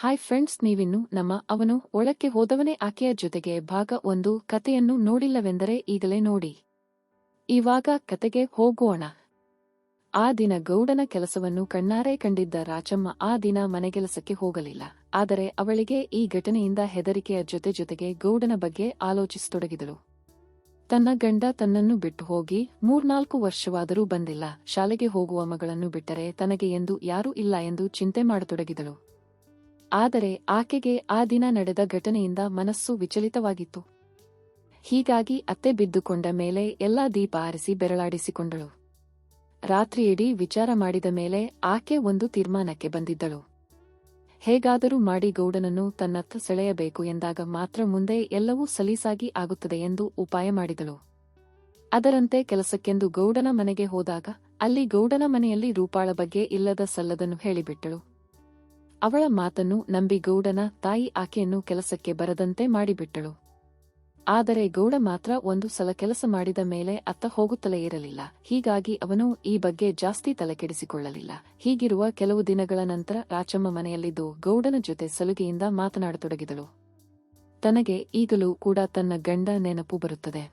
Hi friends ನೀವಿನ್ನು ನಮ್ಮ ಅವನು ಒಳಕ್ಕೆ ಹೋದವನೇ, ಆಕೆಯ ಜೊತೆಗೆ ಭಾಗ ಒಂದು ಕತೆಯನ್ನು ನೋಡಿಲ್ಲವೆಂದರೆ ಈಗಲೇ ನೋಡಿ. ಇವಾಗ ಕತೆಗೆ ಹೋಗೋಣ. ಆ ದಿನ ಗೌಡನ ಕೆಲಸವನ್ನು ಕಣ್ಣಾರೆ ಕಂಡಿದ್ದ ರಾಚಮ್ಮ ಆ ದಿನ ಮನೆಗೆಲಸಕ್ಕೆ ಹೋಗಲಿಲ್ಲ. ಆದರೆ ಅವಳಿಗೆ ಈ ಘಟನೆಯಿಂದ ಹೆದರಿಕೆಯ ಜೊತೆ ಜೊತೆಗೆ ಗೌಡನ ಬಗ್ಗೆ ಆಲೋಚಿಸತೊಡಗಿದಳು. ತನ್ನ ಗಂಡ ತನ್ನನ್ನು ಬಿಟ್ಟು ಹೋಗಿ ಮೂರ್ನಾಲ್ಕು ವರ್ಷವಾದರೂ ಬಂದಿಲ್ಲ. ಶಾಲೆಗೆ ಹೋಗುವ ಮಗಳನ್ನು ಬಿಟ್ಟರೆ ತನಗೆ ಎಂದು ಯಾರೂ ಇಲ್ಲ ಎಂದು ಚಿಂತೆ ಮಾಡತೊಡಗಿದಳು. ಆದರೆ ಆಕೆಗೆ ಆ ದಿನ ನಡೆದ ಘಟನೆಯಿಂದ ಮನಸ್ಸು ವಿಚಲಿತವಾಗಿತ್ತು. ಹೀಗಾಗಿ ಅತ್ತೆ ಬಿದ್ದುಕೊಂಡ ಮೇಲೆ ಎಲ್ಲಾ ದೀಪ ಆರಿಸಿ ಬೆರಳಾಡಿಸಿಕೊಂಡಳು. ರಾತ್ರಿಯಿಡೀ ವಿಚಾರ ಮಾಡಿದ ಮೇಲೆ ಆಕೆ ಒಂದು ತೀರ್ಮಾನಕ್ಕೆ ಬಂದಿದ್ದಳು. ಹೇಗಾದರೂ ಮಾಡಿ ಗೌಡನನ್ನು ತನ್ನತ್ತ ಸೆಳೆಯಬೇಕು ಎಂದಾಗ ಮಾತ್ರ ಮುಂದೆ ಎಲ್ಲವೂ ಸಲೀಸಾಗಿ ಆಗುತ್ತದೆ ಎಂದು ಉಪಾಯ ಮಾಡಿದಳು. ಅದರಂತೆ ಕೆಲಸಕ್ಕೆಂದು ಗೌಡನ ಮನೆಗೆ ಹೋದಾಗ ಅಲ್ಲಿ ಗೌಡನ ಮನೆಯಲ್ಲಿ ರೂಪಾಳ ಬಗ್ಗೆ ಇಲ್ಲದ ಸಲ್ಲದನ್ನು ಹೇಳಿಬಿಟ್ಟಳು. ಅವಳ ಮಾತನ್ನು ನಂಬಿ ಗೌಡನ ತಾಯಿ ಆಕೆಯನ್ನು ಕೆಲಸಕ್ಕೆ ಬರದಂತೆ ಮಾಡಿಬಿಟ್ಟಳು. ಆದರೆ ಗೌಡ ಮಾತ್ರ ಒಂದು ಸಲ ಕೆಲಸ ಮಾಡಿದ ಮೇಲೆ ಅತ್ತ ಹೋಗುತ್ತಲೇ ಇರಲಿಲ್ಲ. ಹೀಗಾಗಿ ಅವನು ಈ ಬಗ್ಗೆ ಜಾಸ್ತಿ ತಲೆಕೆಡಿಸಿಕೊಳ್ಳಲಿಲ್ಲ. ಹೀಗಿರುವ ಕೆಲವು ದಿನಗಳ ನಂತರ ರಾಚಮ್ಮ ಮನೆಯಲ್ಲಿದ್ದು ಗೌಡನ ಜೊತೆ ಸಲುಗೆಯಿಂದ ಮಾತನಾಡತೊಡಗಿದಳು. ತನಗೆ ಈಗಲೂ ಕೂಡ ತನ್ನ ಗಂಡ ನೆನಪು ಬರುತ್ತದೆ.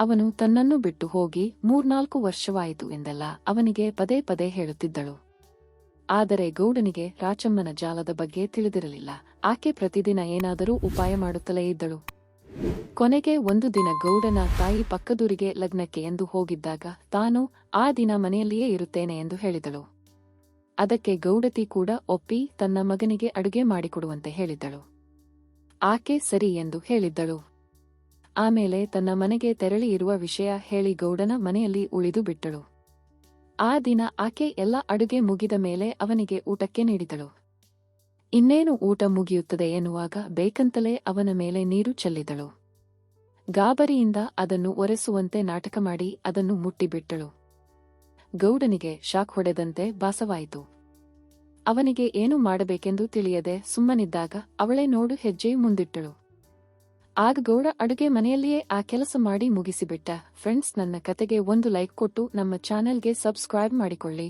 ಅವನು ತನ್ನನ್ನು ಬಿಟ್ಟು ಹೋಗಿ ಮೂರ್ನಾಲ್ಕು ವರ್ಷವಾಯಿತು ಎಂದೆಲ್ಲ ಅವನಿಗೆ ಪದೇ ಪದೇ ಹೇಳುತ್ತಿದ್ದಳು. ಆದರೆ ಗೌಡನಿಗೆ ರಾಚಮ್ಮನ ಜಾಲದ ಬಗ್ಗೆ ತಿಳಿದಿರಲಿಲ್ಲ. ಆಕೆ ಪ್ರತಿದಿನ ಏನಾದರೂ ಉಪಾಯ ಮಾಡುತ್ತಲೇ ಇದ್ದಳು. ಕೊನೆಗೆ ಒಂದು ದಿನ ಗೌಡನ ತಾಯಿ ಪಕ್ಕದೂರಿಗೆ ಲಗ್ನಕ್ಕೆ ಎಂದು ಹೋಗಿದ್ದಾಗ ತಾನು, ಆ ದಿನ ಮನೆಯಲ್ಲಿಯೇ ಇರುತ್ತೇನೆ ಎಂದು ಹೇಳಿದಳು. ಅದಕ್ಕೆ ಗೌಡತಿ ಕೂಡ ಒಪ್ಪಿ ತನ್ನ ಮಗನಿಗೆ ಅಡುಗೆ ಮಾಡಿಕೊಡುವಂತೆ ಹೇಳಿದ್ದಳು. ಆಕೆ ಸರಿ ಎಂದು ಹೇಳಿದ್ದಳು. ಆಮೇಲೆ ತನ್ನ ಮನೆಗೆ ತೆರಳಿ ಇರುವ ವಿಷಯ ಹೇಳಿ ಗೌಡನ ಮನೆಯಲ್ಲಿ ಉಳಿದು ಬಿಟ್ಟಳು. ಆ ದಿನ ಆಕೆ ಎಲ್ಲ ಅಡುಗೆ ಮುಗಿದ ಮೇಲೆ ಅವನಿಗೆ ಊಟಕ್ಕೆ ನೀಡಿದಳು. ಇನ್ನೇನು ಊಟ ಮುಗಿಯುತ್ತದೆ ಎನ್ನುವಾಗ ಬೇಕಂತಲೇ ಅವನ ಮೇಲೆ ನೀರು ಚೆಲ್ಲಿದಳು. ಗಾಬರಿಯಿಂದ ಅದನ್ನು ಒರೆಸುವಂತೆ ನಾಟಕ ಮಾಡಿ ಅದನ್ನು ಮುಟ್ಟಿಬಿಟ್ಟಳು. ಗೌಡನಿಗೆ ಶಾಕ್ ಹೊಡೆದಂತೆ ಭಾಸವಾಯಿತು. ಅವನಿಗೆ ಏನು ಮಾಡಬೇಕೆಂದು ತಿಳಿಯದೆ ಸುಮ್ಮನಿದ್ದಾಗ ಅವಳೇ ನೋಡು ಹೆಜ್ಜೆ ಮುಂದಿಟ್ಟಳು. ಆಗ ಗೌಡ ಅಡುಗೆ ಮನೆಯಲ್ಲಿಯೇ ಆ ಕೆಲಸ ಮಾಡಿ ಮುಗಿಸಿಬಿಟ್ಟ. ಫ್ರೆಂಡ್ಸ್ ನನ್ನ ಕತೆಗೆ ಒಂದು ಲೈಕ್ ಕೊಟ್ಟು ನಮ್ಮ ಚಾನೆಲ್ಗೆ ಸಬ್ಸ್ಕ್ರೈಬ್ ಮಾಡಿಕೊಳ್ಳಿ.